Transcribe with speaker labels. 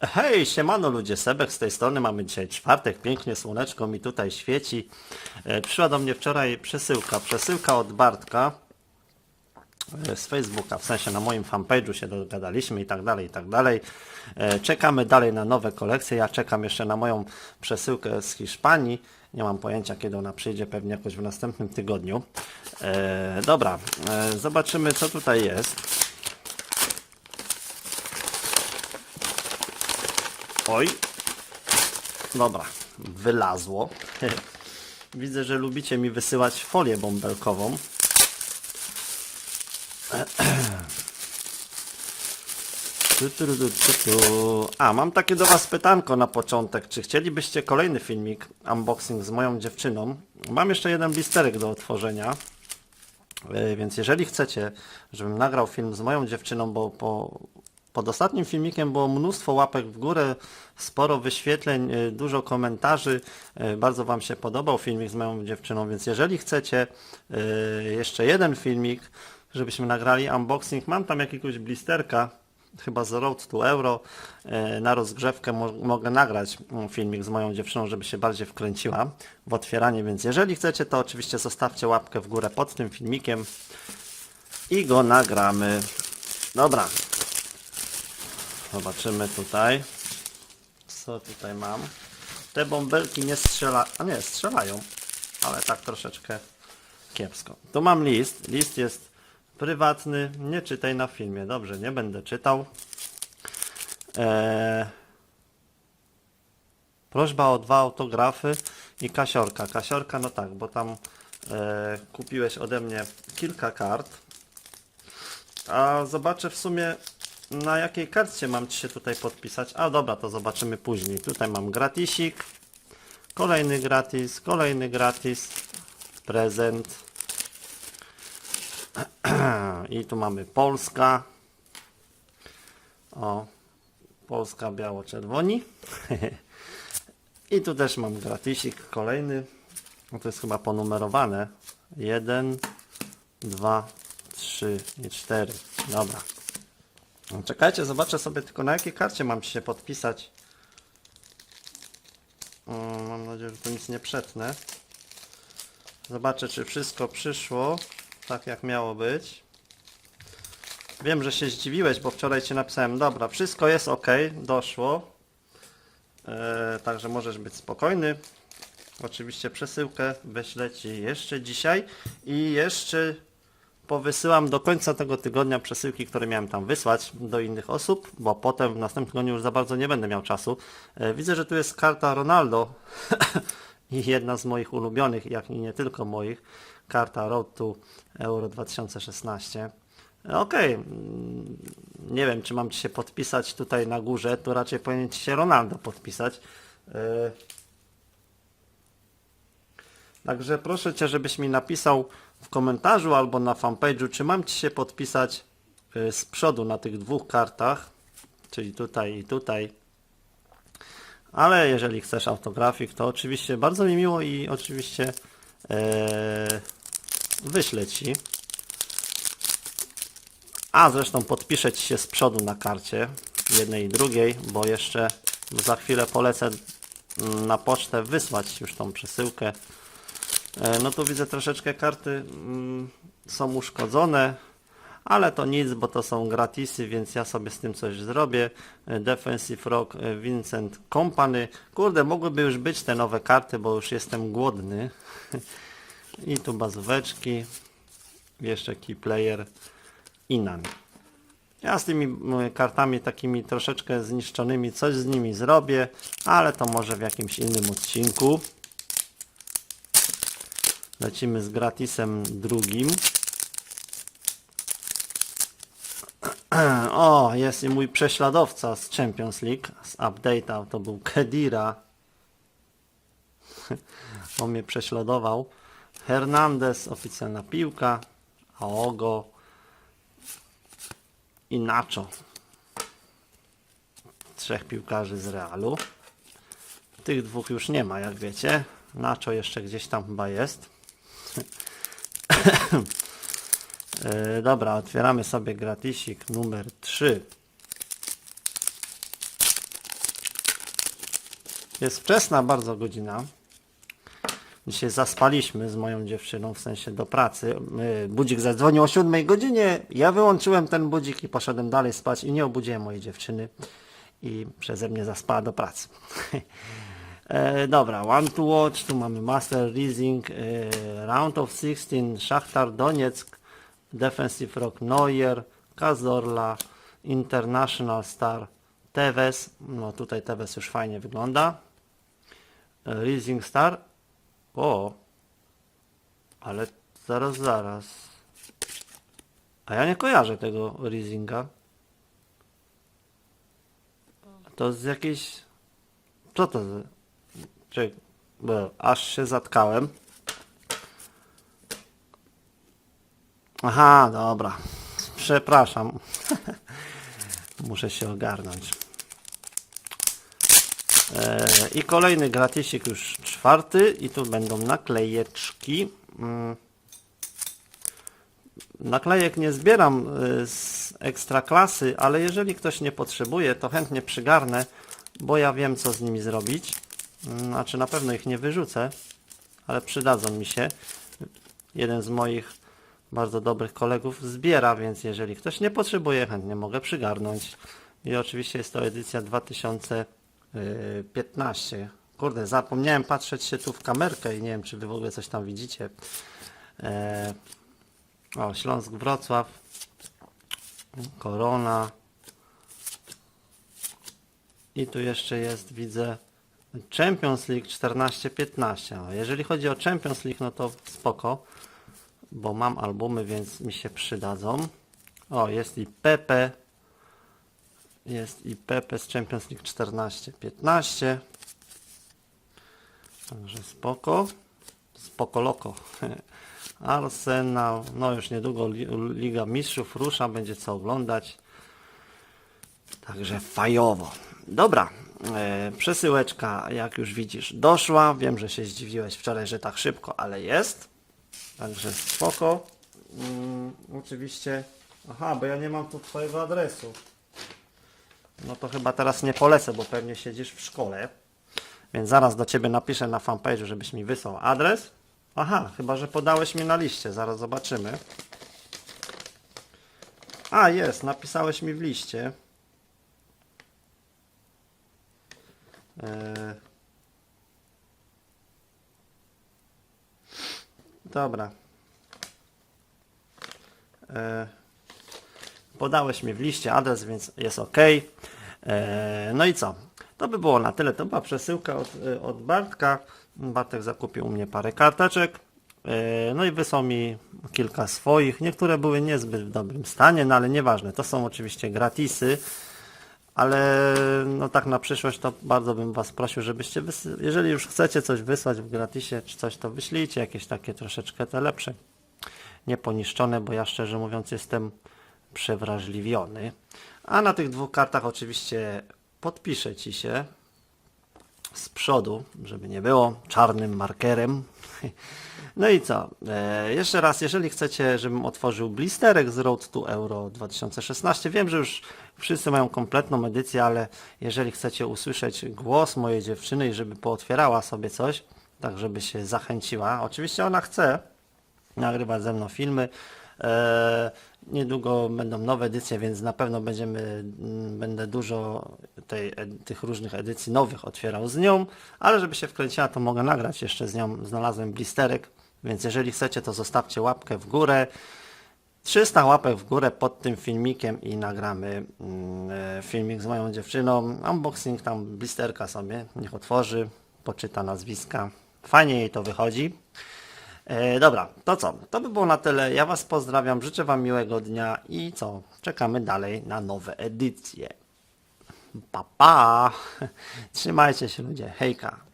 Speaker 1: Hej, siemano ludzie, Sebek z tej strony, mamy dzisiaj czwartek, pięknie słoneczko mi tutaj świeci. E, przyszła do mnie wczoraj przesyłka, przesyłka od Bartka e, z Facebooka, w sensie na moim fanpage'u się dogadaliśmy i tak dalej, i tak dalej. E, czekamy dalej na nowe kolekcje, ja czekam jeszcze na moją przesyłkę z Hiszpanii. Nie mam pojęcia kiedy ona przyjdzie, pewnie jakoś w następnym tygodniu. Dobra, zobaczymy co tutaj jest. Oj. Dobra, wylazło. Widzę, że lubicie mi wysyłać folię bąbelkową. A, mam takie do Was pytanko na początek. Czy chcielibyście kolejny filmik, unboxing z moją dziewczyną? Mam jeszcze jeden blisterek do otworzenia. E, Więc jeżeli chcecie, żebym nagrał film z moją dziewczyną, bo po, pod ostatnim filmikiem było mnóstwo łapek w górę, sporo wyświetleń, y, dużo komentarzy. y, Bardzo Wam się podobał filmik z moją dziewczyną, więc jeżeli chcecie y, jeszcze jeden filmik, żebyśmy nagrali unboxing, mam tam jakiegoś blisterka, chyba z Road to Euro, na rozgrzewkę mo mogę nagrać mm, filmik z moją dziewczyną, żeby się bardziej wkręciła w otwieranie, więc jeżeli chcecie, to oczywiście zostawcie łapkę w górę pod tym filmikiem i go nagramy. Dobra, Zobaczymy tutaj. Co tutaj mam? Te bąbelki nie strzela... A nie, strzelają. Ale tak troszeczkę kiepsko. Tu mam list. List jest prywatny. Nie czytaj na filmie. Dobrze, nie będę czytał. Eee... Prośba o dwa autografy i kasiorka. Kasiorka, no tak, bo tam e, kupiłeś ode mnie kilka kart. A zobaczę w sumie na jakiej karcie mam Ci się tutaj podpisać. A dobra, to zobaczymy później. Tutaj mam gratisik. Kolejny gratis, kolejny gratis. Prezent. I tu mamy Polska. O, Polska biało-czerwoni. I tu też mam gratisik kolejny. No to jest chyba ponumerowane. Jeden, dwa, trzy i cztery. Dobra. No, Czekajcie, zobaczę sobie tylko na jakiej karcie mam się podpisać. O, mam nadzieję, że to nic nie przetnę. Zobaczę, czy wszystko przyszło tak, jak miało być. Wiem, że się zdziwiłeś, bo wczoraj Ci napisałem, dobra, wszystko jest ok, doszło. E, także możesz być spokojny. Oczywiście przesyłkę wyślę Ci jeszcze dzisiaj i jeszcze powysyłam do końca tego tygodnia przesyłki, które miałem tam wysłać do innych osób, bo potem w następnym tygodniu już za bardzo nie będę miał czasu. E, Widzę, że tu jest karta Ronaldo i jedna z moich ulubionych, jak i nie tylko moich, karta Road to Euro 2016. E, Okej, mm, nie wiem, czy mam Ci się podpisać tutaj na górze, to raczej powinien Ci się Ronaldo podpisać. E, Także proszę Cię, żebyś mi napisał w komentarzu albo na fanpage'u, czy mam Ci się podpisać y, z przodu na tych dwóch kartach, czyli tutaj i tutaj. Ale jeżeli chcesz autografik, to oczywiście bardzo mi miło i oczywiście e, wyślę Ci. A zresztą podpiszę Ci się z przodu na karcie, jednej i drugiej, bo jeszcze za chwilę polecę mm, na pocztę wysłać już tą przesyłkę. E, No tu widzę troszeczkę karty mm, są uszkodzone, ale to nic, bo to są gratisy, więc ja sobie z tym coś zrobię. E, Defensive Rock e, Vincent Company. Kurde, mogłyby już być te nowe karty, bo już jestem głodny. I tu bazóweczki. Jeszcze key player Inan. Ja z tymi kartami takimi troszeczkę zniszczonymi coś z nimi zrobię, ale to może w jakimś innym odcinku. Lecimy z gratisem drugim. O, jest i mój prześladowca z Champions League, z update'a, to był Kedira. On mnie prześladował. Hernandez, oficjalna piłka. Aogo. I Nacho. Trzech piłkarzy z Realu. Tych dwóch już nie ma, jak wiecie. Nacho jeszcze gdzieś tam chyba jest. E, Dobra, otwieramy sobie gratisik numer 3. Jest wczesna bardzo godzina. Dzisiaj zaspaliśmy z moją dziewczyną, w sensie do pracy. Y, Budzik zadzwonił o 7 godzinie. Ja wyłączyłem ten budzik i poszedłem dalej spać i nie obudziłem mojej dziewczyny. I przeze mnie zaspała do pracy. e, dobra, One to Watch. Tu mamy Master Rising, e, Round of 16, Szachtar Donieck, Defensive Rock Neuer, Kazorla, International Star, Tevez. No tutaj Tevez już fajnie wygląda. E, Rising Star. O! Ale zaraz, zaraz. A ja nie kojarzę tego Risinga. To z jakiejś... Co to Czek... Bo aż się zatkałem. Aha, dobra. Przepraszam. Muszę się ogarnąć. E, I kolejny gratisik już czwarty i tu będą naklejeczki. Mm. Naklejek nie zbieram y, z ekstra klasy, ale jeżeli ktoś nie potrzebuje, to chętnie przygarnę, bo ja wiem co z nimi zrobić. Znaczy na pewno ich nie wyrzucę, ale przydadzą mi się. Jeden z moich bardzo dobrych kolegów zbiera, więc jeżeli ktoś nie potrzebuje, chętnie mogę przygarnąć. I oczywiście jest to edycja 2015. Kurde, zapomniałem patrzeć się tu w kamerkę i nie wiem, czy wy w ogóle coś tam widzicie. E, o, Śląsk Wrocław. Korona. I tu jeszcze jest, widzę, Champions League 14-15. O, Jeżeli chodzi o Champions League, no to spoko, bo mam albumy, więc mi się przydadzą. O, jest i Pepe. Jest i Pepe z Champions League 14-15. Także spoko. Spoko loko. Arsenal. No już niedługo li, Liga Mistrzów rusza, będzie co oglądać. Także fajowo. Dobra, przesyłeczka, jak już widzisz, doszła. Wiem, że się zdziwiłeś wczoraj, że tak szybko, ale jest. Także spoko. Mm, oczywiście. Aha, bo ja nie mam tu twojego adresu. No to chyba teraz nie polecę, bo pewnie siedzisz w szkole. Więc zaraz do ciebie napiszę na fanpage'u, żebyś mi wysłał adres. Aha, chyba że podałeś mi na liście, zaraz zobaczymy. A, jest, napisałeś mi w liście. Dobra. Eee... Podałeś mi w liście adres, więc jest ok. Eee, no i co? To by było na tyle. To była przesyłka od, e, od Bartka. Bartek zakupił u mnie parę karteczek. No i wysłał mi kilka swoich. Niektóre były niezbyt w dobrym stanie, no ale nieważne. To są oczywiście gratisy. Ale no tak na przyszłość to bardzo bym Was prosił, żebyście, jeżeli już chcecie coś wysłać w gratisie czy coś, to wyślijcie jakieś takie troszeczkę te lepsze nieponiszczone, bo ja szczerze mówiąc jestem przewrażliwiony. A na tych dwóch kartach oczywiście podpiszę Ci się z przodu, żeby nie było, czarnym markerem. No i co? E, jeszcze raz, jeżeli chcecie, żebym otworzył blisterek z Road to Euro 2016, wiem, że już wszyscy mają kompletną edycję, ale jeżeli chcecie usłyszeć głos mojej dziewczyny i żeby pootwierała sobie coś, tak żeby się zachęciła, oczywiście ona chce, nagrywać ze mną filmy. E, niedługo będą nowe edycje, więc na pewno będziemy, mm, będę dużo tej, tych różnych edycji nowych otwierał z nią, ale żeby się wkręciła, to mogę nagrać jeszcze z nią. Znalazłem blisterek, więc jeżeli chcecie, to zostawcie łapkę w górę. 300 łapek w górę pod tym filmikiem i nagramy mm, e, filmik z moją dziewczyną. Unboxing tam blisterka sobie, niech otworzy, poczyta nazwiska. Fajnie jej to wychodzi. E, dobra, to co? To by było na tyle. Ja Was pozdrawiam, życzę Wam miłego dnia i co? Czekamy dalej na nowe edycje. Pa, pa! Trzymajcie się ludzie. Hejka!